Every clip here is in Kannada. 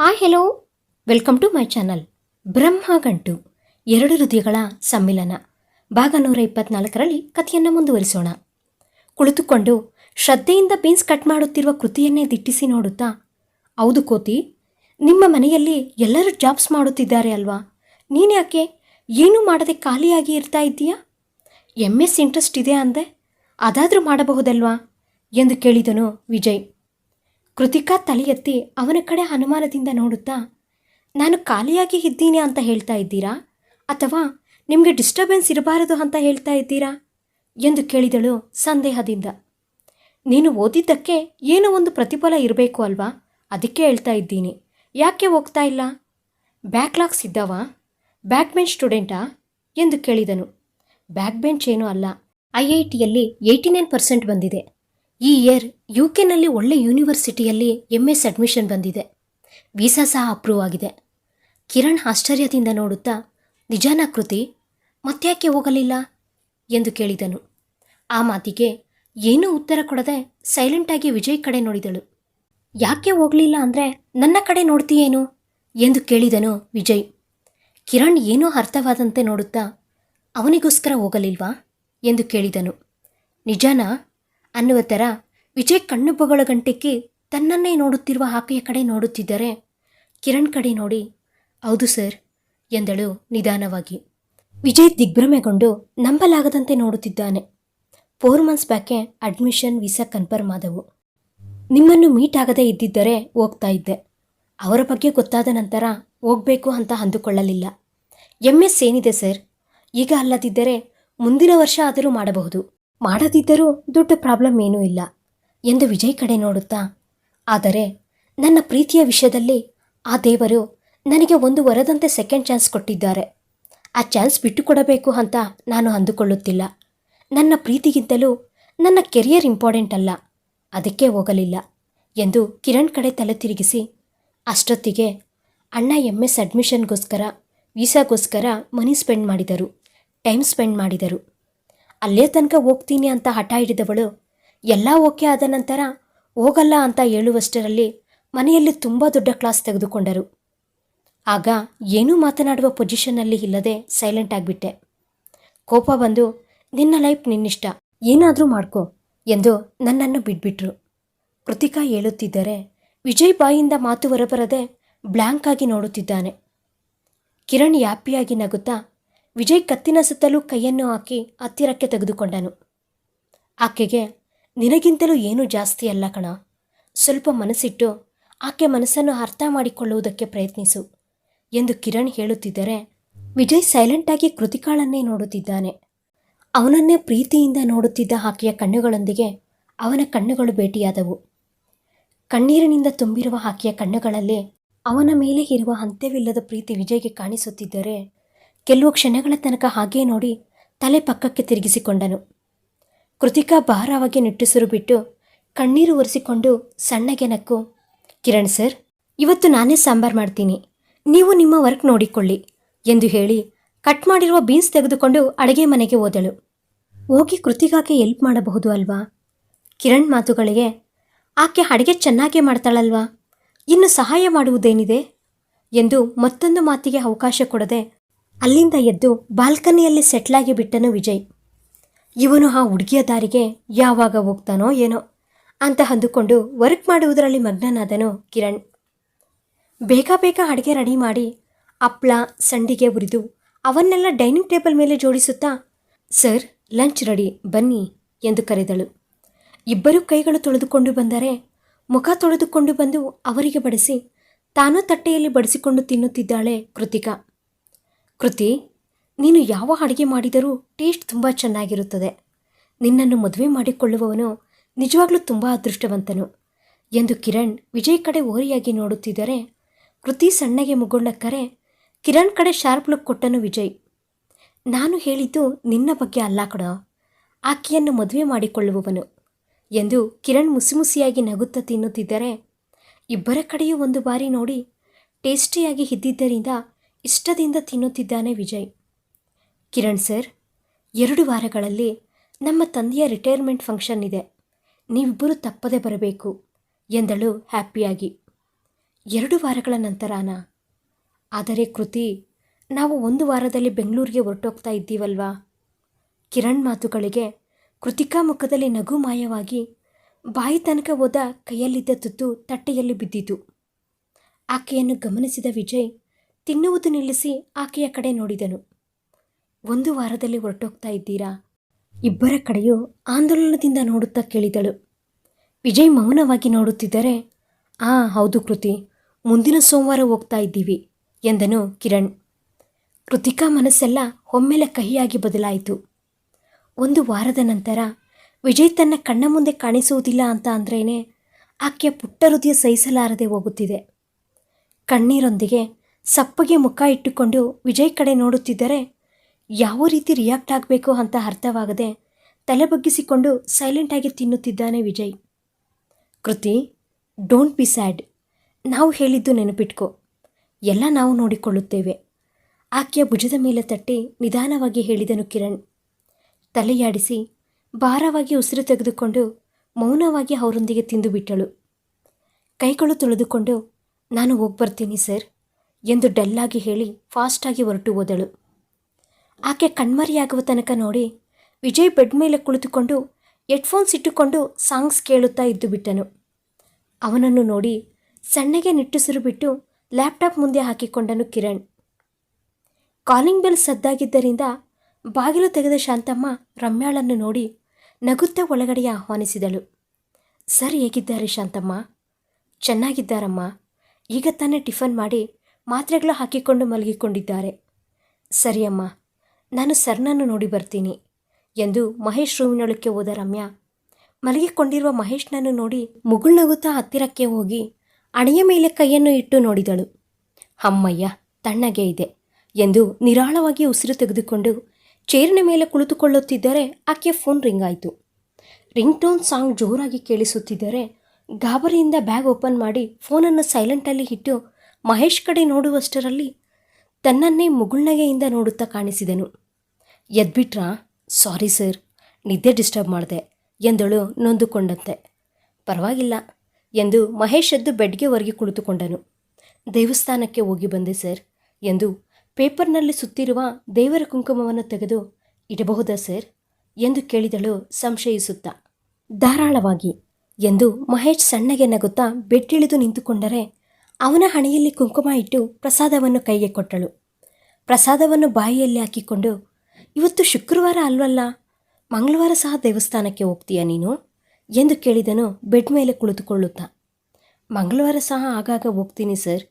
ಆ hello welcome to my channel Brahmagantu ಎರಡು ಹೃದಯಗಳ ಸಮ್ಮಿಲನ. ಭಾಗ ನೂರ ಇಪ್ಪತ್ನಾಲ್ಕರಲ್ಲಿ ಕಥೆಯನ್ನು ಮುಂದುವರಿಸೋಣ. ಕುಳಿತುಕೊಂಡು ಶ್ರದ್ಧೆಯಿಂದ ಬೀನ್ಸ್ ಕಟ್ ಮಾಡುತ್ತಿರುವ ಕೃತಿಯನ್ನೇ ದಿಟ್ಟಿಸಿ ನೋಡುತ್ತಾ, ಹೌದು ಕೋತಿ, ನಿಮ್ಮ ಮನೆಯಲ್ಲಿ ಎಲ್ಲರೂ ಜಾಬ್ಸ್ ಮಾಡುತ್ತಿದ್ದಾರೆ ಅಲ್ವಾ? ನೀನ್ಯಾಕೆ ಏನೂ ಮಾಡದೆ ಖಾಲಿಯಾಗಿ ಇರ್ತಾ ಇದ್ದೀಯಾ? ಎಂ ಎಸ್ ಇಂಟ್ರೆಸ್ಟ್ ಇದೆ ಅಂದೆ. ಅದಾದರೂ ಮಾಡಬಹುದಲ್ವಾ? ಎಂದು ಕೇಳಿದನು ವಿಜಯ್. ಕೃತಿಕಾ ತಲೆ ಎತ್ತಿ ಅವನ ಕಡೆ ಅನುಮಾನದಿಂದ ನೋಡುತ್ತಾ, ನಾನು ಖಾಲಿಯಾಗಿ ಇದ್ದೀನಿ ಅಂತ ಹೇಳ್ತಾ ಇದ್ದೀರಾ? ಅಥವಾ ನಿಮಗೆ ಡಿಸ್ಟರ್ಬೆನ್ಸ್ ಇರಬಾರದು ಅಂತ ಹೇಳ್ತಾ ಇದ್ದೀರಾ? ಎಂದು ಕೇಳಿದಳು ಸಂದೇಹದಿಂದ. ನೀನು ಓದಿದ್ದಕ್ಕೆ ಏನೋ ಒಂದು ಪ್ರತಿಫಲ ಇರಬೇಕು ಅಲ್ವಾ? ಅದಕ್ಕೆ ಹೇಳ್ತಾ ಇದ್ದೀನಿ. ಯಾಕೆ ಹೋಗ್ತಾ ಇಲ್ಲ? ಬ್ಯಾಕ್ಲಾಗ್ಸ್ ಇದ್ದಾವ? ಬ್ಯಾಕ್ ಬೆಂಚ್ ಸ್ಟೂಡೆಂಟಾ? ಎಂದು ಕೇಳಿದನು. ಬ್ಯಾಕ್ ಬೆಂಚ್ ಏನೂ ಅಲ್ಲ. ಐ ಐ ಟಿಯಲ್ಲಿ ಏಯ್ಟಿ ನೈನ್ ಪರ್ಸೆಂಟ್ ಬಂದಿದೆ. ಈ ಇಯರ್ ಯು ಕೆನಲ್ಲಿ ಒಳ್ಳೆ ಯೂನಿವರ್ಸಿಟಿಯಲ್ಲಿ ಎಂ ಎಸ್ ಅಡ್ಮಿಷನ್ ಬಂದಿದೆ. ವೀಸಾ ಸಹ ಅಪ್ರೂವ್ ಆಗಿದೆ. ಕಿರಣ್ ಆಶ್ಚರ್ಯದಿಂದ ನೋಡುತ್ತಾ, ನಿಜಾನ ಕೃತಿ, ಮತ್ತ್ಯಾಕೆ ಹೋಗಲಿಲ್ಲ? ಎಂದು ಕೇಳಿದನು. ಆ ಮಾತಿಗೆ ಏನೂ ಉತ್ತರ ಕೊಡದೆ ಸೈಲೆಂಟಾಗಿ ವಿಜಯ್ ಕಡೆ ನೋಡಿದಳು. ಯಾಕೆ ಹೋಗಲಿಲ್ಲ ಅಂದರೆ ನನ್ನ ಕಡೆ ನೋಡ್ತೀಯೇನು? ಎಂದು ಕೇಳಿದನು ವಿಜಯ್. ಕಿರಣ್ ಏನೂ ಅರ್ಥವಾದಂತೆ ನೋಡುತ್ತಾ, ಅವನಿಗೋಸ್ಕರ ಹೋಗಲಿಲ್ವಾ? ಎಂದು ಕೇಳಿದನು. ನಿಜಾನಾ ಅನ್ನುವ ಥರ ವಿಜಯ್ ಕಣ್ಣು ಬೊಗಳ ಗಂಟೆಕ್ಕೆ ತನ್ನನ್ನೇ ನೋಡುತ್ತಿರುವ ಆಕೆಯ ಕಡೆ ನೋಡುತ್ತಿದ್ದರೆ ಕಿರಣ್ ಕಡೆ ನೋಡಿ, ಹೌದು ಸರ್, ಎಂದಳು ನಿಧಾನವಾಗಿ. ವಿಜಯ್ ದಿಗ್ಭ್ರಮೆಗೊಂಡು ನಂಬಲಾಗದಂತೆ ನೋಡುತ್ತಿದ್ದಾನೆ. ಫೋರ್ ಮಂತ್ಸ್ ಬ್ಯಾಕೆ ಅಡ್ಮಿಷನ್, ವೀಸಾ ಕನ್ಫರ್ಮ್ ಆದವು. ನಿಮ್ಮನ್ನು ಮೀಟ್ ಆಗದೇ ಇದ್ದಿದ್ದರೆ ಹೋಗ್ತಾ ಇದ್ದೆ. ಅವರ ಬಗ್ಗೆ ಗೊತ್ತಾದ ನಂತರ ಹೋಗಬೇಕು ಅಂತ ಅಂದುಕೊಳ್ಳಲಿಲ್ಲ. ಎಂ ಎಸ್ ಏನಿದೆ ಸರ್? ಈಗ ಅಲ್ಲದಿದ್ದರೆ ಮುಂದಿನ ವರ್ಷ ಆದರೂ ಮಾಡಬಹುದು. ಮಾಡದಿದ್ದರೂ ದೊಡ್ಡ ಪ್ರಾಬ್ಲಮ್ ಏನೂ ಇಲ್ಲ ಎಂದು ವಿಜಯ್ ಕಡೆ ನೋಡುತ್ತಾ, ಆದರೆ ನನ್ನ ಪ್ರೀತಿಯ ವಿಷಯದಲ್ಲಿ ಆ ದೇವರು ನನಗೆ ಒಂದು ವರದಂತೆ ಸೆಕೆಂಡ್ ಚಾನ್ಸ್ ಕೊಟ್ಟಿದ್ದಾರೆ. ಆ ಚಾನ್ಸ್ ಬಿಟ್ಟುಕೊಡಬೇಕು ಅಂತ ನಾನು ಅಂದುಕೊಳ್ಳುತ್ತಿಲ್ಲ. ನನ್ನ ಪ್ರೀತಿಗಿಂತಲೂ ನನ್ನ ಕೆರಿಯರ್ ಇಂಪಾರ್ಟೆಂಟ್ ಅಲ್ಲ, ಅದಕ್ಕೆ ಹೋಗಲಿಲ್ಲ ಎಂದು ಕಿರಣ್ ಕಡೆ ತಲೆ ತಿರುಗಿಸಿ, ಅಷ್ಟೊತ್ತಿಗೆ ಅಣ್ಣ ಎಂ ಎಸ್ ಅಡ್ಮಿಷನ್ಗೋಸ್ಕರ ವೀಸಾಗೋಸ್ಕರ ಮನಿ ಸ್ಪೆಂಡ್ ಮಾಡಿದರು ಟೈಮ್ ಸ್ಪೆಂಡ್ ಮಾಡಿದರು. ಅಲ್ಲೇ ತನಕ ಹೋಗ್ತೀನಿ ಅಂತ ಹಠ ಹಿಡಿದವಳು. ಎಲ್ಲ ಓಕೆ ಆದ ನಂತರ, ಹೋಗಲ್ಲ ಅಂತ ಹೇಳುವಷ್ಟರಲ್ಲಿ ಮನೆಯಲ್ಲಿ ತುಂಬ ದೊಡ್ಡ ಕ್ಲಾಸ್ ತೆಗೆದುಕೊಂಡರು. ಆಗ ಏನೂ ಮಾತನಾಡುವ ಪೊಸಿಷನ್ನಲ್ಲಿ ಇಲ್ಲದೆ ಸೈಲೆಂಟ್ ಆಗಿಬಿಟ್ಟೆ. ಕೋಪ ಬಂದು, ನಿನ್ನ ಲೈಫ್ ನಿನ್ನಿಷ್ಟ, ಏನಾದರೂ ಮಾಡ್ಕೋ ಎಂದು ನನ್ನನ್ನು ಬಿಟ್ಬಿಟ್ರು. ಕೃತಿಕಾ ಹೇಳುತ್ತಿದ್ದರೆ ವಿಜಯ್ ಬಾಯಿಂದ ಮಾತು ಹೊರಬರದೆ ಬ್ಲ್ಯಾಂಕ್ ಆಗಿ ನೋಡುತ್ತಿದ್ದಾನೆ. ಕಿರಣ್ ಯಾಪಿಯಾಗಿ ನಗುತ್ತಾ ವಿಜಯ್ ಕತ್ತಿನ ಸುತ್ತಲೂ ಕೈಯನ್ನು ಹಾಕಿ ಹತ್ತಿರಕ್ಕೆ ತೆಗೆದುಕೊಂಡನು. ಆಕೆಗೆ, ನಿನಗಿಂತಲೂ ಏನೂ ಜಾಸ್ತಿ ಅಲ್ಲ ಕಣ. ಸ್ವಲ್ಪ ಮನಸ್ಸಿಟ್ಟು ಆಕೆ ಮನಸ್ಸನ್ನು ಅರ್ಥ ಮಾಡಿಕೊಳ್ಳುವುದಕ್ಕೆ ಪ್ರಯತ್ನಿಸು ಎಂದು ಕಿರಣ್ ಹೇಳುತ್ತಿದ್ದರೆ ವಿಜಯ್ ಸೈಲೆಂಟಾಗಿ ಕೃತಿಕಾಳನ್ನೇ ನೋಡುತ್ತಿದ್ದಾನೆ. ಅವನನ್ನೇ ಪ್ರೀತಿಯಿಂದ ನೋಡುತ್ತಿದ್ದ ಆಕೆಯ ಕಣ್ಣುಗಳೊಂದಿಗೆ ಅವನ ಕಣ್ಣುಗಳು ಭೇಟಿಯಾದವು. ಕಣ್ಣೀರಿನಿಂದ ತುಂಬಿರುವ ಆಕೆಯ ಕಣ್ಣುಗಳಲ್ಲಿ ಅವನ ಮೇಲೆ ಇರುವ ಅಂತ್ಯವಿಲ್ಲದ ಪ್ರೀತಿ ವಿಜಯ್ಗೆ ಕಾಣಿಸುತ್ತಿದ್ದರೆ ಕೆಲವು ಕ್ಷಣಗಳ ತನಕ ಹಾಗೇ ನೋಡಿ ತಲೆ ಪಕ್ಕಕ್ಕೆ ತಿರುಗಿಸಿಕೊಂಡನು. ಕೃತಿಕಾ ಭಾರವಾಗಿ ನಿಟ್ಟುಸಿರು ಬಿಟ್ಟು ಕಣ್ಣೀರು ಒರೆಸಿಕೊಂಡು ಸಣ್ಣಗೆ ನಕ್ಕು, ಕಿರಣ್ ಸರ್, ಇವತ್ತು ನಾನೇ ಸಾಂಬಾರ್ ಮಾಡ್ತೀನಿ. ನೀವು ನಿಮ್ಮ ವರ್ಕ್ ನೋಡಿಕೊಳ್ಳಿ ಎಂದು ಹೇಳಿ ಕಟ್ ಮಾಡಿರುವ ಬೀನ್ಸ್ ತೆಗೆದುಕೊಂಡು ಅಡುಗೆ ಮನೆಗೆ ಹೋದಳು. ಹೋಗಿ ಕೃತಿಕಾಗೆ ಎಲ್ಪ್ ಮಾಡಬಹುದು ಅಲ್ವಾ? ಕಿರಣ್ ಮಾತುಗಳಿಗೆ, ಆಕೆ ಅಡುಗೆ ಚೆನ್ನಾಗೇ ಮಾಡ್ತಾಳಲ್ವಾ? ಇನ್ನು ಸಹಾಯ ಮಾಡುವುದೇನಿದೆ? ಎಂದು ಮತ್ತೊಂದು ಮಾತಿಗೆ ಅವಕಾಶ ಕೊಡದೆ ಅಲ್ಲಿಂದ ಎದ್ದು ಬಾಲ್ಕನಿಯಲ್ಲಿ ಸೆಟ್ಲಾಗಿ ಬಿಟ್ಟನು ವಿಜಯ್. ಇವನು ಆ ಹುಡುಗಿಯ ದಾರಿಗೆ ಯಾವಾಗ ಹೋಗ್ತಾನೋ ಏನೋ ಅಂತ ಅಂದುಕೊಂಡು ವರ್ಕ್ ಮಾಡುವುದರಲ್ಲಿ ಮಗ್ನನಾದನು ಕಿರಣ್. ಬೇಗ ಬೇಗ ಅಡುಗೆ ರೆಡಿ ಮಾಡಿ ಹಪ್ಳ, ಸಂಡಿಗೆ ಉರಿದು ಅವನ್ನೆಲ್ಲ ಡೈನಿಂಗ್ ಟೇಬಲ್ ಮೇಲೆ ಜೋಡಿಸುತ್ತಾ, ಸರ್, ಲಂಚ್ ರೆಡಿ, ಬನ್ನಿ, ಎಂದು ಕರೆದಳು. ಇಬ್ಬರೂ ಕೈಗಳು ತೊಳೆದುಕೊಂಡು ಬಂದರೆ, ಮುಖ ತೊಳೆದುಕೊಂಡು ಬಂದು ಅವರಿಗೆ ಬಡಿಸಿ ತಾನೂ ತಟ್ಟೆಯಲ್ಲಿ ಬಡಿಸಿಕೊಂಡು ತಿನ್ನುತ್ತಿದ್ದಾಳೆ ಕೃತಿಕಾ. ಕೃತಿ, ನೀನು ಯಾವ ಅಡುಗೆ ಮಾಡಿದರೂ ಟೇಸ್ಟ್ ತುಂಬ ಚೆನ್ನಾಗಿರುತ್ತದೆ. ನಿನ್ನನ್ನು ಮದುವೆ ಮಾಡಿಕೊಳ್ಳುವವನು ನಿಜವಾಗ್ಲೂ ತುಂಬ ಅದೃಷ್ಟವಂತನು. ಎಂದು ಕಿರಣ್ ವಿಜಯ್ ಕಡೆ ಓರಿಯಾಗಿ ನೋಡುತ್ತಿದ್ದರೆ, ಕೃತಿ ಸಣ್ಣಗೆ ಮುಗುಳ್ನಕ್ಕರೆ ಕಿರಣ್ ಕಡೆ ಶಾರ್ಪ್ ಲುಕ್ ಕೊಟ್ಟನು ವಿಜಯ್. ನಾನು ಹೇಳಿದ್ದು ನಿನ್ನ ಬಗ್ಗೆ ಅಲ್ಲ ಕಡ ಆಕೆಯನ್ನು ಮದುವೆ ಮಾಡಿಕೊಳ್ಳುವವನು ಎಂದು ಕಿರಣ್ ಮುಸಿಮುಸಿಯಾಗಿ ನಗುತ್ತಾ ತಿನ್ನುತ್ತಿದ್ದರೆ, ಇಬ್ಬರ ಕಡೆಯೂ ಒಂದು ಬಾರಿ ನೋಡಿ ಟೇಸ್ಟಿಯಾಗಿ ಇದ್ದಿದ್ದರಿಂದ ಇಷ್ಟದಿಂದ ತಿನ್ನುತ್ತಿದ್ದಾನೆ ವಿಜಯ್. ಕಿರಣ್ ಸರ್, ಎರಡು ವಾರಗಳಲ್ಲಿ ನಮ್ಮ ತಂದೆಯ ರಿಟೈರ್ಮೆಂಟ್ ಫಂಕ್ಷನ್ ಇದೆ. ನೀವಿಬ್ಬರು ತಪ್ಪದೆ ಬರಬೇಕು, ಎಂದಳು ಹ್ಯಾಪಿಯಾಗಿ. ಎರಡು ವಾರಗಳ ನಂತರನಾ ಆದರೆ ಕೃತಿ, ನಾವು ಒಂದು ವಾರದಲ್ಲಿ ಬೆಂಗಳೂರಿಗೆ ಹೊರಟೋಗ್ತಾ ಇದ್ದೀವಲ್ವಾ? ಕಿರಣ್ ಮಾತುಗಳಿಗೆ ಕೃತಿಕಾ ಮುಖದಲ್ಲಿ ನಗು ಮಾಯವಾಗಿ ಬಾಯಿ ತನಕ ಹೋದ ಕೈಯಲ್ಲಿದ್ದ ತುತ್ತು ತಟ್ಟೆಯಲ್ಲಿ ಬಿದ್ದಿತು. ಆಕೆಯನ್ನು ಗಮನಿಸಿದ ವಿಜಯ್ ತಿನ್ನುವುದು ನಿಲ್ಲಿಸಿ ಆಕೆಯ ಕಡೆ ನೋಡಿದನು. ಒಂದು ವಾರದಲ್ಲಿ ಹೊರಟೋಗ್ತಾ ಇದ್ದೀರಾ? ಇಬ್ಬರ ಕಡೆಯೂ ಆಂದೋಲನದಿಂದ ನೋಡುತ್ತಾ ಕೇಳಿದಳು. ವಿಜಯ್ ಮೌನವಾಗಿ ನೋಡುತ್ತಿದ್ದರೆ, ಆ, ಹೌದು ಕೃತಿ, ಮುಂದಿನ ಸೋಮವಾರ ಹೋಗ್ತಾ ಇದ್ದೀವಿ, ಎಂದನು ಕಿರಣ್. ಕೃತಿಕಾ ಮನಸ್ಸೆಲ್ಲ ಒಮ್ಮೆಲೆ ಕಹಿಯಾಗಿ ಬದಲಾಯಿತು. ಒಂದು ವಾರದ ನಂತರ, ವಿಜಯ್ ತನ್ನ ಕಣ್ಣ ಮುಂದೆ ಕಾಣಿಸುವುದಿಲ್ಲ ಅಂತ ಅಂದ್ರೇನೆ, ಆಕೆಯ ಪುಟ್ಟ ಹೃದಯ ಸಹಿಸಲಾರದೆ ಹೋಗುತ್ತಿದೆ. ಕಣ್ಣೀರೊಂದಿಗೆ ಸಪ್ಪಗೆ ಮುಖ ಇಟ್ಟುಕೊಂಡು ವಿಜಯ್ ಕಡೆ ನೋಡುತ್ತಿದ್ದರೆ ಯಾವ ರೀತಿ ರಿಯಾಕ್ಟ್ ಆಗಬೇಕು ಅಂತ ಅರ್ಥವಾಗದೆ ತಲೆ ಬಗ್ಗಿಸಿಕೊಂಡು ಸೈಲೆಂಟಾಗಿ ತಿನ್ನುತ್ತಿದ್ದಾನೆ ವಿಜಯ್. ಕೃತಿ ಡೋಂಟ್ ಬಿ ಸ್ಯಾಡ್ ನಾವು ಹೇಳಿದ್ದು ನೆನಪಿಟ್ಕೋ. ಎಲ್ಲ ನಾವು ನೋಡಿಕೊಳ್ಳುತ್ತೇವೆ. ಆಕೆಯ ಭುಜದ ಮೇಲೆ ತಟ್ಟಿ ನಿಧಾನವಾಗಿ ಹೇಳಿದನು ಕಿರಣ್. ತಲೆಯಾಡಿಸಿ ಭಾರವಾಗಿ ಉಸಿರು ತೆಗೆದುಕೊಂಡು ಮೌನವಾಗಿ ಅವರೊಂದಿಗೆ ತಿಂದುಬಿಟ್ಟಳು ಕೈಗಳು ತೊಳೆದುಕೊಂಡು, ನಾನು ಹೋಗ್ಬರ್ತೀನಿ ಸರ್. ಎಂದು ಡಲ್ಲಾಗಿ ಹೇಳಿ ಫಾಸ್ಟಾಗಿ ಹೊರಟು ಹೋದಳು. ಆಕೆ ಕಣ್ಮರಿಯಾಗುವ ತನಕ ನೋಡಿ ವಿಜಯ್ ಬೆಡ್ ಮೇಲೆ ಕುಳಿತುಕೊಂಡು ಹೆಡ್ಫೋನ್ಸ್ ಇಟ್ಟುಕೊಂಡು ಸಾಂಗ್ಸ್ ಕೇಳುತ್ತಾ ಇದ್ದು ಬಿಟ್ಟನು. ಅವನನ್ನು ನೋಡಿ ಸಣ್ಣಗೆ ನಿಟ್ಟುಸಿರು ಬಿಟ್ಟು ಲ್ಯಾಪ್ಟಾಪ್ ಮುಂದೆ ಹಾಕಿಕೊಂಡನು ಕಿರಣ್. ಕಾಲಿಂಗ್ ಬೆಲ್ ಸದ್ದಾಗಿದ್ದರಿಂದ ಬಾಗಿಲು ತೆಗೆದ ಶಾಂತಮ್ಮ ರಮ್ಯಾಳನ್ನು ನೋಡಿ ನಗುತ್ತಾ ಒಳಗಡೆ ಆಹ್ವಾನಿಸಿದಳು. ಸರ್ ಹೇಗಿದ್ದಾರೆ ಶಾಂತಮ್ಮ? ಚೆನ್ನಾಗಿದ್ದಾರಮ್ಮ. ಈಗ ತಾನೇ ಟಿಫನ್ ಮಾಡಿ ಮಾತ್ರೆಗಳು ಹಾಕಿಕೊಂಡು ಮಲಗಿಕೊಂಡಿದ್ದಾರೆ. ಸರಿಯಮ್ಮ ನಾನು ಸರ್ನನ್ನು ನೋಡಿ ಬರ್ತೀನಿ ಎಂದು ಮಹೇಶ್ ರೂಮಿನೊಳಕ್ಕೆ ಹೋದ ರಮ್ಯಾ. ಮಲಗಿಕೊಂಡಿರುವ ಮಹೇಶ್ನನ್ನು ನೋಡಿ ಮುಗುಳ್ನಗುತ್ತಾ ಹತ್ತಿರಕ್ಕೆ ಹೋಗಿ ಅಣೆಯ ಮೇಲೆ ಕೈಯನ್ನು ಇಟ್ಟು ನೋಡಿದಳು. ಅಮ್ಮಯ್ಯ, ತಣ್ಣಗೆ ಇದೆ ಎಂದು ನಿರಾಳವಾಗಿ ಉಸಿರು ತೆಗೆದುಕೊಂಡು ಚೇರಿನ ಮೇಲೆ ಕುಳಿತುಕೊಳ್ಳುತ್ತಿದ್ದರೆ ಆಕೆಯ ಫೋನ್ ರಿಂಗ್ ಆಯಿತು. ರಿಂಗ್ ಟೋನ್ ಸಾಂಗ್ ಜೋರಾಗಿ ಕೇಳಿಸುತ್ತಿದ್ದರೆ ಗಾಬರಿಯಿಂದ ಬ್ಯಾಗ್ ಓಪನ್ ಮಾಡಿ ಫೋನನ್ನು ಸೈಲೆಂಟಲ್ಲಿ ಇಟ್ಟು ಮಹೇಶ್ ಕಡೆ ನೋಡುವಷ್ಟರಲ್ಲಿ ತನ್ನನ್ನೇ ಮುಗುಳ್ನಗೆಯಿಂದ ನೋಡುತ್ತಾ ಕಾಣಿಸಿದನು. ಎದ್ಬಿಟ್ರಾ? ಸಾರಿ ಸರ್, ನಿದ್ದೆ ಡಿಸ್ಟರ್ಬ್ ಮಾಡಿದೆ, ಎಂದಳು ನೊಂದುಕೊಂಡಂತೆ. ಪರವಾಗಿಲ್ಲ, ಎಂದು ಮಹೇಶ್ ಎದ್ದು ಬೆಡ್ಗೆ ಹೊರಗೆ ಕುಳಿತುಕೊಂಡನು. ದೇವಸ್ಥಾನಕ್ಕೆ ಹೋಗಿ ಬಂದೆ ಸರ್, ಎಂದು ಪೇಪರ್ನಲ್ಲಿ ಸುತ್ತಿರುವ ದೇವರ ಕುಂಕುಮವನ್ನು ತೆಗೆದು, ಇಡಬಹುದಾ ಸರ್? ಎಂದು ಕೇಳಿದಳು ಸಂಶಯಿಸುತ್ತಾ. ಧಾರಾಳವಾಗಿ, ಎಂದು ಮಹೇಶ್ ಸಣ್ಣಗೆ ನಗುತ್ತಾ ಬೆಟ್ಟಿಳಿದು ನಿಂತುಕೊಂಡರೆ ಅವನ ಹಣೆಯಲ್ಲಿ ಕುಂಕುಮ ಇಟ್ಟು ಪ್ರಸಾದವನ್ನು ಕೈಗೆ ಕೊಟ್ಟಳು. ಪ್ರಸಾದವನ್ನು ಬಾಯಿಯಲ್ಲಿ ಹಾಕಿಕೊಂಡು, ಇವತ್ತು ಶುಕ್ರವಾರ ಅಲ್ವಲ್ಲ? ಮಂಗಳವಾರ ಸಹ ದೇವಸ್ಥಾನಕ್ಕೆ ಹೋಗ್ತೀಯಾ ನೀನು? ಎಂದು ಕೇಳಿದನು ಬೆಡ್ ಮೇಲೆ ಕುಳಿತುಕೊಳ್ಳುತ್ತಾ. ಮಂಗಳವಾರ ಸಹ ಆಗಾಗ ಹೋಗ್ತೀನಿ ಸರ್.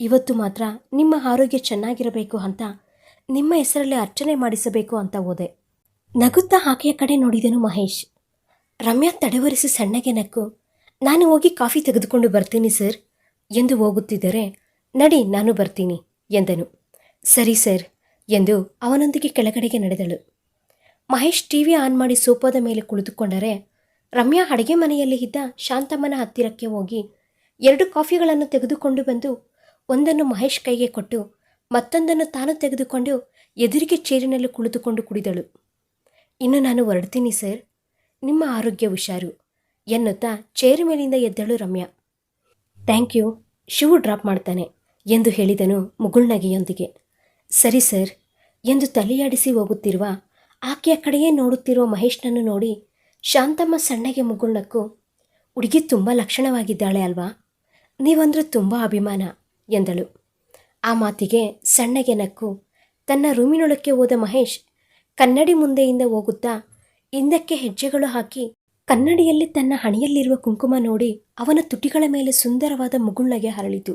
ಇವತ್ತು ಮಾತ್ರ ನಿಮ್ಮ ಆರೋಗ್ಯ ಚೆನ್ನಾಗಿರಬೇಕು ಅಂತ, ನಿಮ್ಮ ಹೆಸರಲ್ಲಿ ಅರ್ಚನೆ ಮಾಡಿಸಬೇಕು ಅಂತ ಹೋದೆ. ನಗುತ್ತಾ ಆಕೆಯ ಕಡೆ ನೋಡಿದನು ಮಹೇಶ್. ರಮ್ಯಾ ತಡವರಿಸಿ ಸಣ್ಣಗೆ ನಕ್ಕು. ನಾನು ಹೋಗಿ ಕಾಫಿ ತೆಗೆದುಕೊಂಡು ಬರ್ತೀನಿ ಸರ್. ಎಂದು ಹೋಗುತ್ತಿದ್ದರೆ, ನಡಿ, ನಾನು ಬರ್ತೀನಿ, ಎಂದನು. ಸರಿ, ಸರ್, ಎಂದು ಅವನೊಂದಿಗೆ ಕೆಳಗಡೆಗೆ ನಡೆದಳು. ಮಹೇಶ್ ಟಿವಿ ಆನ್ ಮಾಡಿ ಸೋಫಾದ ಮೇಲೆ ಕುಳಿತುಕೊಂಡರೆ, ರಮ್ಯಾ ಅಡುಗೆ ಮನೆಯಲ್ಲಿ ಇದ್ದ ಶಾಂತಮ್ಮನ ಹತ್ತಿರಕ್ಕೆ ಹೋಗಿ ಎರಡು ಕಾಫಿಗಳನ್ನು ತೆಗೆದುಕೊಂಡು ಬಂದು ಒಂದನ್ನು ಮಹೇಶ್ ಕೈಗೆ ಕೊಟ್ಟು, ಮತ್ತೊಂದನ್ನು ತಾನು ತೆಗೆದುಕೊಂಡು ಎದುರಿಗೆ ಚೇರಿನಲ್ಲಿ ಕುಳಿತುಕೊಂಡು ಕುಡಿದಳು. ಇನ್ನು ನಾನು ಹೊರಡ್ತೀನಿ, ಸರ್, ನಿಮ್ಮ ಆರೋಗ್ಯ ಹುಷಾರು, ಎನ್ನುತ್ತಾ ಚೇರ್ ಮೇಲಿಂದ ಎದ್ದಳು Ramya. Thank you. Shoe drop ಮಾಡ್ತಾನೆ ಎಂದು ಹೇಳಿದನು ಮುಗುಳ್ನಗೆಯೊಂದಿಗೆ. ಸರಿ ಸರ್ ಎಂದು ತಲೆಯಾಡಿಸಿ ಹೋಗುತ್ತಿರುವ ಆಕೆಯ ಕಡೆಯೇ ನೋಡುತ್ತಿರುವ ಮಹೇಶ್ನನ್ನು ನೋಡಿ ಶಾಂತಮ್ಮ ಸಣ್ಣಗೆ ಮುಗುಳ್ನಕ್ಕು ಹುಡುಗಿ ತುಂಬ ಲಕ್ಷಣವಾಗಿದ್ದಾಳೆ ಅಲ್ವಾ? ನೀವಂದ್ರೆ ತುಂಬ ಅಭಿಮಾನ, ಎಂದಳು. ಆ ಮಾತಿಗೆ ಸಣ್ಣಗೆ ನಕ್ಕು, ತನ್ನ ರೂಮಿನೊಳಕ್ಕೆ ಹೋದ ಮಹೇಶ್ ಕನ್ನಡಿ ಮುಂದೆಯಿಂದ ಹೋಗುತ್ತಾ ಹಿಂದಕ್ಕೆ ಹೆಜ್ಜೆಗಳು ಹಾಕಿ ಕನ್ನಡಿಯಲ್ಲಿ ತನ್ನ ಹಣೆಯಲ್ಲಿರುವ ಕುಂಕುಮ ನೋಡಿ ಅವನ ತುಟಿಗಳ ಮೇಲೆ ಸುಂದರವಾದ ಮುಗುಳ್ನಗೆ ಹರಳಿತು.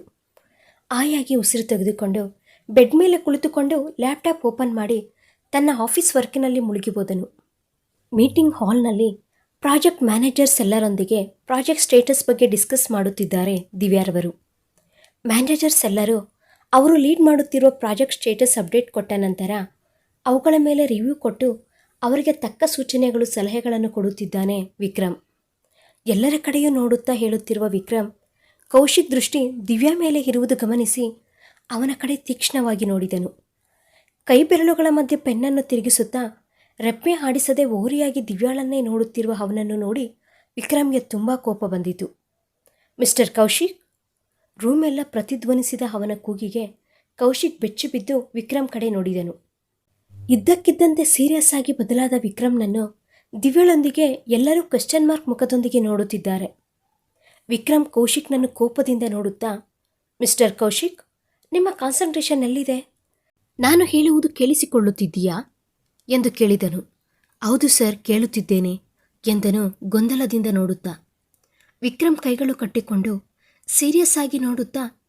ಆಯಾಗಿ ಉಸಿರು ತೆಗೆದುಕೊಂಡು, ಬೆಡ್ ಮೇಲೆ ಕುಳಿತುಕೊಂಡು ಲ್ಯಾಪ್ಟಾಪ್ ಓಪನ್ ಮಾಡಿ ತನ್ನ ಆಫೀಸ್ ವರ್ಕಿನಲ್ಲಿ ಮುಳುಗಿಬೋದನು ಮೀಟಿಂಗ್ ಹಾಲ್ನಲ್ಲಿ ಪ್ರಾಜೆಕ್ಟ್ ಮ್ಯಾನೇಜರ್ಸ್ ಎಲ್ಲರೊಂದಿಗೆ ಪ್ರಾಜೆಕ್ಟ್ ಸ್ಟೇಟಸ್ ಬಗ್ಗೆ ಡಿಸ್ಕಸ್ ಮಾಡುತ್ತಿದ್ದಾರೆ ದಿವ್ಯಾರವರು ಮ್ಯಾನೇಜರ್ಸ್ ಎಲ್ಲರೂ ಅವರು ಲೀಡ್ ಮಾಡುತ್ತಿರುವ ಪ್ರಾಜೆಕ್ಟ್ ಸ್ಟೇಟಸ್ ಅಪ್ಡೇಟ್ ಕೊಟ್ಟ ನಂತರ ಅವುಗಳ ಮೇಲೆ ರಿವ್ಯೂ ಕೊಟ್ಟು ಅವರಿಗೆ ತಕ್ಕ ಸೂಚನೆಗಳು, ಸಲಹೆಗಳನ್ನು ಕೊಡುತ್ತಿದ್ದಾನೆ ವಿಕ್ರಮ್. ಎಲ್ಲರ ಕಡೆಯೂ ನೋಡುತ್ತಾ ಹೇಳುತ್ತಿರುವ ವಿಕ್ರಮ್, ಕೌಶಿಕ್ ದೃಷ್ಟಿ ದಿವ್ಯಾ ಮೇಲೆ ಇರುವುದು ಗಮನಿಸಿ ಅವನ ಕಡೆ ತೀಕ್ಷ್ಣವಾಗಿ ನೋಡಿದನು. ಕೈ ಬೆರಳುಗಳ ಮಧ್ಯೆ ಪೆನ್ನನ್ನು ತಿರುಗಿಸುತ್ತಾ ರೆಪ್ಪೆ ಆಡಿಸದೆ ಓರಿಯಾಗಿ ದಿವ್ಯಾಳನ್ನೇ ನೋಡುತ್ತಿರುವ ಅವನನ್ನು ನೋಡಿ ವಿಕ್ರಮ್ಗೆ ತುಂಬ ಕೋಪ ಬಂದಿತು. ಮಿಸ್ಟರ್ ಕೌಶಿಕ್? ರೂಮೆಲ್ಲ ಪ್ರತಿಧ್ವನಿಸಿದ ಅವನ ಕೂಗಿಗೆ ಕೌಶಿಕ್ ಬೆಚ್ಚಿಬಿದ್ದು ವಿಕ್ರಮ್ ಕಡೆ ನೋಡಿದನು. ಇದ್ದಕ್ಕಿದ್ದಂತೆ ಸೀರಿಯಸ್ ಆಗಿ ಬದಲಾದ ವಿಕ್ರಮ್ನನ್ನು ದಿವ್ಯಳೊಂದಿಗೆ ಎಲ್ಲರೂ ಕ್ವೆಶ್ಚನ್ ಮಾರ್ಕ್ ಮುಖದೊಂದಿಗೆ ನೋಡುತ್ತಿದ್ದಾರೆ. ವಿಕ್ರಮ್ ಕೌಶಿಕ್ನನ್ನು ಕೋಪದಿಂದ ನೋಡುತ್ತಾ ಮಿಸ್ಟರ್ ಕೌಶಿಕ್, ನಿಮ್ಮ ಕಾನ್ಸಂಟ್ರೇಷನ್ ಎಲ್ಲಿದೆ? ನಾನು ಹೇಳುವುದು ಕೇಳಿಸಿಕೊಳ್ಳುತ್ತಿದ್ದೀಯಾ? ಎಂದು ಕೇಳಿದನು. ಹೌದು ಸರ್, ಕೇಳುತ್ತಿದ್ದೇನೆ, ಎಂದನು ಗೊಂದಲದಿಂದ ನೋಡುತ್ತಾ. ವಿಕ್ರಮ್ ಕೈಗಳು ಕಟ್ಟಿಕೊಂಡು ಸೀರಿಯಸ್ ಆಗಿ ನೋಡುತ್ತಾ,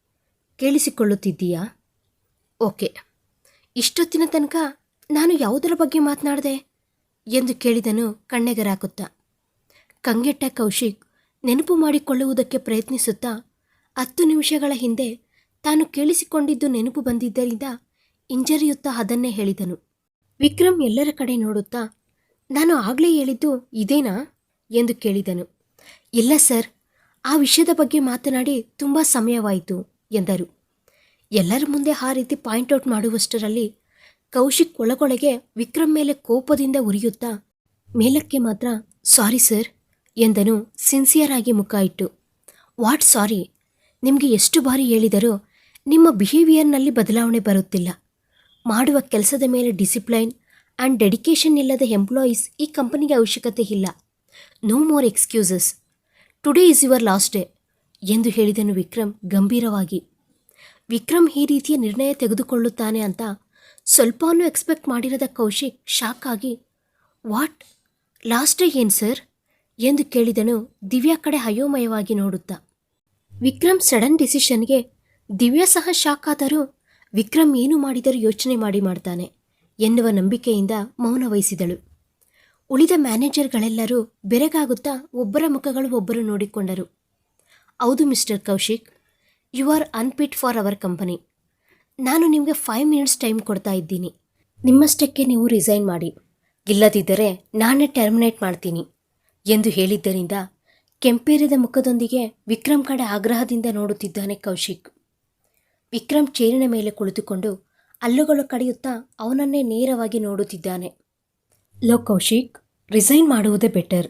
ಕೇಳಿಸಿಕೊಳ್ಳುತ್ತಿದ್ದೀಯಾ? ಓಕೆ. ಇಷ್ಟೊತ್ತಿನ ತನಕ ನಾನು ಯಾವುದರ ಬಗ್ಗೆ ಮಾತನಾಡಿದೆ? ಎಂದು ಕೇಳಿದನು ಕಣ್ಣೆಗರಾಕುತ್ತಾ. ಕಂಗೆಟ್ಟ ಕೌಶಿಕ್ ನೆನಪು ಮಾಡಿಕೊಳ್ಳುವುದಕ್ಕೆ ಪ್ರಯತ್ನಿಸುತ್ತಾ ಹತ್ತು ನಿಮಿಷಗಳ ಹಿಂದೆ ತಾನು ಕೇಳಿಸಿಕೊಂಡಿದ್ದು ನೆನಪು ಬಂದಿದ್ದರಿಂದ ಹಿಂಜರಿಯುತ್ತಾ ಅದನ್ನೇ ಹೇಳಿದನು. ವಿಕ್ರಮ್ ಎಲ್ಲರ ಕಡೆ ನೋಡುತ್ತಾ, ನಾನು ಆಗಲೇ ಹೇಳಿದ್ದು ಇದೇನಾ? ಎಂದು ಕೇಳಿದನು. ಇಲ್ಲ ಸರ್, ಆ ವಿಷಯದ ಬಗ್ಗೆ ಮಾತನಾಡಿ ತುಂಬ ಸಮಯವಾಯಿತು, ಎಂದರು. ಎಲ್ಲರ ಮುಂದೆ ಆ ರೀತಿ ಪಾಯಿಂಟ್ ಔಟ್ ಮಾಡುವಷ್ಟರಲ್ಲಿ ಕೌಶಿಕ್ ಒಳಗೊಳಗೆ ವಿಕ್ರಮ್ ಮೇಲೆ ಕೋಪದಿಂದ ಉರಿಯುತ್ತಾ, ಮೇಲಕ್ಕೆ ಮಾತ್ರ, ಸಾರಿ ಸರ್, ಎಂದನು ಸಿನ್ಸಿಯರ್ ಆಗಿ ಮುಖ ಇಟ್ಟು. What sorry? ನಿಮಗೆ ಎಷ್ಟು ಬಾರಿ ಹೇಳಿದರೂ ನಿಮ್ಮ ಬಿಹೇವಿಯರ್ನಲ್ಲಿ ಬದಲಾವಣೆ ಬರುತ್ತಿಲ್ಲ. ಮಾಡುವ ಕೆಲಸದ ಮೇಲೆ ಡಿಸಿಪ್ಲೈನ್ ಆ್ಯಂಡ್ ಡೆಡಿಕೇಶನ್ ಇಲ್ಲದ ಎಂಪ್ಲಾಯೀಸ್ ಈ ಕಂಪನಿಗೆ ಅವಶ್ಯಕತೆ ಇಲ್ಲ. No more excuses. Today is your last day, ಎಂದು ಹೇಳಿದನು ವಿಕ್ರಮ್ ಗಂಭೀರವಾಗಿ. ವಿಕ್ರಮ್ ಈ ರೀತಿಯ ನಿರ್ಣಯ ತೆಗೆದುಕೊಳ್ಳುತ್ತಾನೆ ಅಂತ ಸ್ವಲ್ಪನೂ ಎಕ್ಸ್ಪೆಕ್ಟ್ ಮಾಡಿರದ ಕೌಶಿಕ್ ಶಾಕ್ ಆಗಿ, ವಾಟ್? ಲಾಸ್ಟ್ ಡೇ ಏನು ಸರ್? ಎಂದು ಕೇಳಿದನು ದಿವ್ಯಾ ಕಡೆ ಅಯೋಮಯವಾಗಿ ನೋಡುತ್ತಾ. ವಿಕ್ರಮ್ ಸಡನ್ ಡಿಸಿಷನ್ಗೆ ದಿವ್ಯಾ ಸಹ ಶಾಕ್ ಆದರೂ ವಿಕ್ರಮ್ ಏನು ಮಾಡಿದರೂ ಯೋಚನೆ ಮಾಡಿ ಮಾಡ್ತಾನೆ ಎನ್ನುವ ನಂಬಿಕೆಯಿಂದ ಮೌನ ವಹಿಸಿದಳು. ಉಳಿದ ಮ್ಯಾನೇಜರ್ಗಳೆಲ್ಲರೂ ಬೆರಗಾಗುತ್ತಾ ಒಬ್ಬರ ಮುಖಗಳು ಒಬ್ಬರು ನೋಡಿಕೊಂಡರು. ಹೌದು mister Kaushik, you are unfit for our company. ನಾನು ನಿಮಗೆ ಫೈವ್ ಮಿನಿಟ್ಸ್ ಟೈಮ್ ಕೊಡ್ತಾ ಇದ್ದೀನಿ. ನಿಮ್ಮಷ್ಟಕ್ಕೆ ನೀವು ರಿಸೈನ್ ಮಾಡಿ. ಇಲ್ಲದಿದ್ದರೆ ನಾನೇ ಟರ್ಮಿನೇಟ್ ಮಾಡ್ತೀನಿ ಎಂದು ಹೇಳಿದ್ದರಿಂದ ಕೆಂಪೇರಿದ ಮುಖದೊಂದಿಗೆ ವಿಕ್ರಮ್ ಕಡೆ ಆಗ್ರಹದಿಂದ ನೋಡುತ್ತಿದ್ದಾನೆ ಕೌಶಿಕ್. ವಿಕ್ರಮ್ ಚೇರಿನ ಮೇಲೆ ಕುಳಿತುಕೊಂಡು ಹಲ್ಲುಗಳು ಕಡಿಯುತ್ತಾ ಅವನನ್ನೇ ನೇರವಾಗಿ ನೋಡುತ್ತಿದ್ದಾನೆ. ಲೋ ಕೌಶಿಕ್ ರಿಸೈನ್ ಮಾಡುವುದೇ ಬೆಟರ್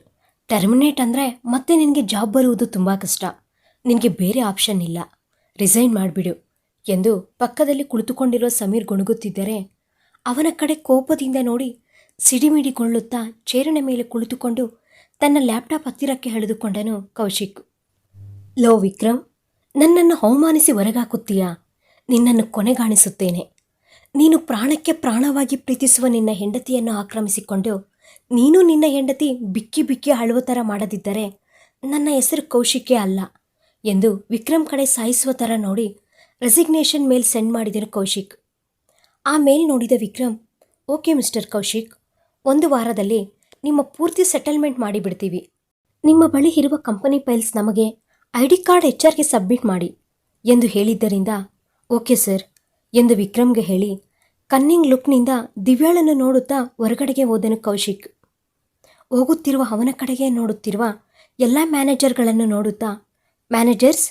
ಟರ್ಮಿನೇಟ್ ಅಂದರೆ ಮತ್ತೆ ನಿನಗೆ ಜಾಬ್ ಬರುವುದು ತುಂಬ ಕಷ್ಟ. ನಿನಗೆ ಬೇರೆ ಆಪ್ಷನ್ ಇಲ್ಲ. ರಿಸೈನ್ ಮಾಡಿಬಿಡು. ಎಂದು ಪಕ್ಕದಲ್ಲಿ ಕುಳಿತುಕೊಂಡಿರುವ ಸಮೀರ್ ಗೊಣಗುತ್ತಿದ್ದರೆ ಅವನ ಕಡೆ ಕೋಪದಿಂದ ನೋಡಿ ಸಿಡಿಮಿಡಿಗೊಳ್ಳುತ್ತಾ ಚೇರಿನ ಮೇಲೆ ಕುಳಿತುಕೊಂಡು ತನ್ನ ಲ್ಯಾಪ್ಟಾಪ್ ಹತ್ತಿರಕ್ಕೆ ಎಳೆದುಕೊಂಡನು ಕೌಶಿಕ್. ಲೋ ವಿಕ್ರಮ್, ನನ್ನನ್ನು ಅವಮಾನಿಸಿ ಹೊರಗಾಕುತ್ತೀಯಾ ನಿನ್ನನ್ನು ಕೊನೆಗಾಣಿಸುತ್ತೇನೆ. ನೀನು ಪ್ರಾಣಕ್ಕೆ ಪ್ರಾಣವಾಗಿ ಪ್ರೀತಿಸುವ ನಿನ್ನ ಹೆಂಡತಿಯನ್ನು ಆಕ್ರಮಿಸಿಕೊಂಡು ನೀನು ನಿನ್ನ ಹೆಂಡತಿ ಬಿಕ್ಕಿ ಬಿಕ್ಕಿ ಅಳುವ ಥರ ಮಾಡದಿದ್ದರೆ ನನ್ನ ಹೆಸರು ಕೌಶಿಕೇ ಅಲ್ಲ ಎಂದು ವಿಕ್ರಮ್ ಕಡೆ ಸಾಯಿಸುವ ಥರ ನೋಡಿ ರೆಸಿಗ್ನೇಷನ್ ಮೇಲ್ ಸೆಂಡ್ ಮಾಡಿದನು ಕೌಶಿಕ್. ಆ ಮೇಲ್ ನೋಡಿದ ವಿಕ್ರಮ್ ಓಕೆ ಮಿಸ್ಟರ್ ಕೌಶಿಕ್, ಒಂದು ವಾರದಲ್ಲಿ ನಿಮ್ಮ ಪೂರ್ತಿ ಸೆಟಲ್ಮೆಂಟ್ ಮಾಡಿಬಿಡ್ತೀವಿ. ನಿಮ್ಮ ಬಳಿ ಇರುವ ಕಂಪನಿ ಫೈಲ್ಸ್ ನಮಗೆ ಐ ಡಿ ಕಾರ್ಡ್ ಎಚ್ ಆರ್ಗೆ ಸಬ್ಮಿಟ್ ಮಾಡಿ ಎಂದು ಹೇಳಿದ್ದರಿಂದ ಓಕೆ ಸರ್ ಎಂದು ವಿಕ್ರಮ್ಗೆ ಹೇಳಿ ಕನ್ನಿಂಗ್ ಲುಕ್ನಿಂದ ದಿವ್ಯಾಳನ್ನು ನೋಡುತ್ತಾ ಹೊರಗಡೆಗೆ ಹೋದನು ಕೌಶಿಕ್. ಹೋಗುತ್ತಿರುವ ಅವನ ಕಡೆಗೆ ನೋಡುತ್ತಿರುವ ಎಲ್ಲ ಮ್ಯಾನೇಜರ್ಗಳನ್ನು ನೋಡುತ್ತಾ ಮ್ಯಾನೇಜರ್ಸ್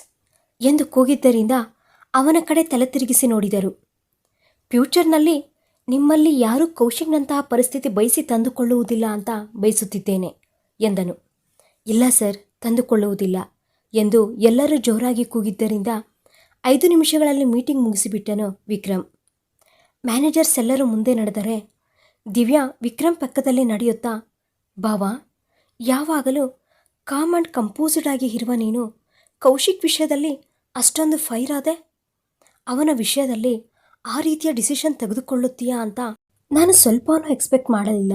ಎಂದು ಕೂಗಿದ್ದರಿಂದ ಅವನ ಕಡೆ ತಲೆ ತಿರುಗಿಸಿ ನೋಡಿದರು. ಫ್ಯೂಚರ್ನಲ್ಲಿ ನಿಮ್ಮಲ್ಲಿ ಯಾರೂ ಕೌಶಿಕ್ನಂತಹ ಪರಿಸ್ಥಿತಿ ಬಯಸಿ ತಂದುಕೊಳ್ಳುವುದಿಲ್ಲ ಅಂತ ಬಯಸುತ್ತಿದ್ದೇನೆ, ಎಂದನು. ಇಲ್ಲ ಸರ್, ತಂದುಕೊಳ್ಳುವುದಿಲ್ಲ, ಎಂದು ಎಲ್ಲರೂ ಜೋರಾಗಿ ಕೂಗಿದ್ದರಿಂದ ಐದು ನಿಮಿಷಗಳಲ್ಲಿ ಮೀಟಿಂಗ್ ಮುಗಿಸಿಬಿಟ್ಟನು ವಿಕ್ರಮ್. ಮ್ಯಾನೇಜರ್ಸ್ ಎಲ್ಲರೂ ಮುಂದೆ ನಡೆದರೆ ದಿವ್ಯಾ ವಿಕ್ರಮ್ ಪಕ್ಕದಲ್ಲಿ ನಡೆಯುತ್ತಾ, ಬಾವಾ, ಯಾವಾಗಲೂ ಕಾಮ್ ಆ್ಯಂಡ್ ಕಂಪೋಸ್ಡ್ ಆಗಿ ಇರುವ ನೀನು ಕೌಶಿಕ್ ವಿಷಯದಲ್ಲಿ ಅಷ್ಟೊಂದು ಫೈರ್ ಆದೆ? ಅವನ ವಿಷಯದಲ್ಲಿ ಆ ರೀತಿಯ ಡಿಸಿಷನ್ ತೆಗೆದುಕೊಳ್ಳುತ್ತೀಯಾ ಅಂತ ನಾನು ಸ್ವಲ್ಪನೂ ಎಕ್ಸ್ಪೆಕ್ಟ್ ಮಾಡಲಿಲ್ಲ.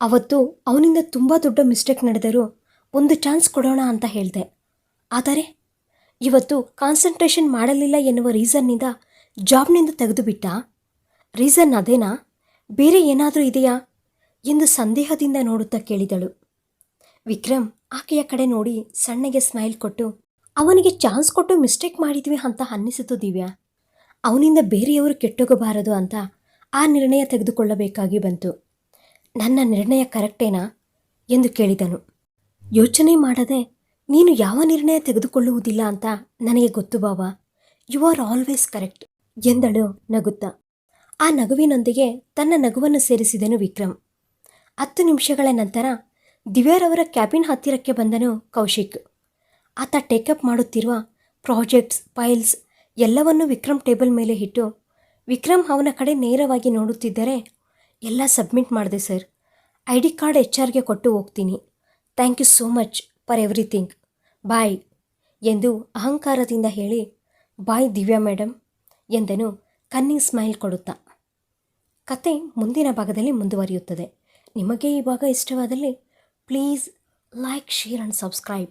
ಅವತ್ತು ಅವನಿಂದ ತುಂಬ ದೊಡ್ಡ ಮಿಸ್ಟೇಕ್ ನಡೆದರೂ ಒಂದು ಚಾನ್ಸ್ ಕೊಡೋಣ ಅಂತ ಹೇಳಿದೆ. ಆದರೆ ಇವತ್ತು ಕಾನ್ಸಂಟ್ರೇಷನ್ ಮಾಡಲಿಲ್ಲ ಎನ್ನುವ ರೀಸನ್ನಿಂದ ಜಾಬ್ನಿಂದ ತೆಗೆದುಬಿಟ್ಟ. ರೀಸನ್ ಅದೇನಾ? ಬೇರೆ ಏನಾದರೂ ಇದೆಯಾ? ಎಂದು ಸಂದೇಹದಿಂದ ನೋಡುತ್ತಾ ಕೇಳಿದಳು. ವಿಕ್ರಮ್ ಆಕೆಯ ಕಡೆ ನೋಡಿ ಸಣ್ಣಗೆ ಸ್ಮೈಲ್ ಕೊಟ್ಟು ಅವನಿಗೆ ಚಾನ್ಸ್ ಕೊಟ್ಟು ಮಿಸ್ಟೇಕ್ ಮಾಡಿದ್ವಿ ಅಂತ ಅನ್ನಿಸಿತು ದಿವ್ಯಾ. ಅವನಿಂದ ಬೇರೆಯವರು ಕೆಟ್ಟೋಗಬಾರದು ಅಂತ ಆ ನಿರ್ಣಯ ತೆಗೆದುಕೊಳ್ಳಬೇಕಾಗಿ ಬಂತು. ನನ್ನ ನಿರ್ಣಯ ಕರೆಕ್ಟೇನಾ? ಎಂದು ಕೇಳಿದನು. ಯೋಚನೆ ಮಾಡದೆ, ನೀನು ಯಾವ ನಿರ್ಣಯ ತೆಗೆದುಕೊಳ್ಳುವುದಿಲ್ಲ ಅಂತ ನನಗೆ ಗೊತ್ತು ಬಾವ. ಯು ಆರ್ ಆಲ್ವೇಸ್ ಕರೆಕ್ಟ್ ಎಂದಳು ನಗುತ್ತಾ. ಆ ನಗುವಿನೊಂದಿಗೆ ತನ್ನ ನಗುವನ್ನು ಸೇರಿಸಿದನು ವಿಕ್ರಮ್. ಹತ್ತು ನಿಮಿಷಗಳ ನಂತರ ದಿವ್ಯಾರವರ ಕ್ಯಾಬಿನ್ ಹತ್ತಿರಕ್ಕೆ ಬಂದನು ಕೌಶಿಕ್. ಆತ ಟೇಕಪ್ ಮಾಡುತ್ತಿರುವ ಪ್ರಾಜೆಕ್ಟ್ಸ್ ಫೈಲ್ಸ್ ಎಲ್ಲವನ್ನೂ ವಿಕ್ರಮ್ ಟೇಬಲ್ ಮೇಲೆ ಇಟ್ಟು, ವಿಕ್ರಮ್ ಅವನ ಕಡೆ ನೇರವಾಗಿ ನೋಡುತ್ತಿದ್ದರೆ ಎಲ್ಲ ಸಬ್ಮಿಟ್ ಮಾಡಿದೆ sir I D card H ಆರ್ಗೆ ಕೊಟ್ಟು ಹೋಗ್ತೀನಿ. Thank you so much for everything bye ಎಂದು ಅಹಂಕಾರದಿಂದ ಹೇಳಿ ಬಾಯ್ ದಿವ್ಯಾ ಮೇಡಮ್ ಎಂದನು ಕನ್ನಿಂಗ್ ಸ್ಮೈಲ್ ಕೊಡುತ್ತಾ. ಕತೆ ಮುಂದಿನ ಭಾಗದಲ್ಲಿ ಮುಂದುವರಿಯುತ್ತದೆ. ನಿಮಗೆ ಈ ಭಾಗ ಇಷ್ಟವಾದಲ್ಲಿ please like share and subscribe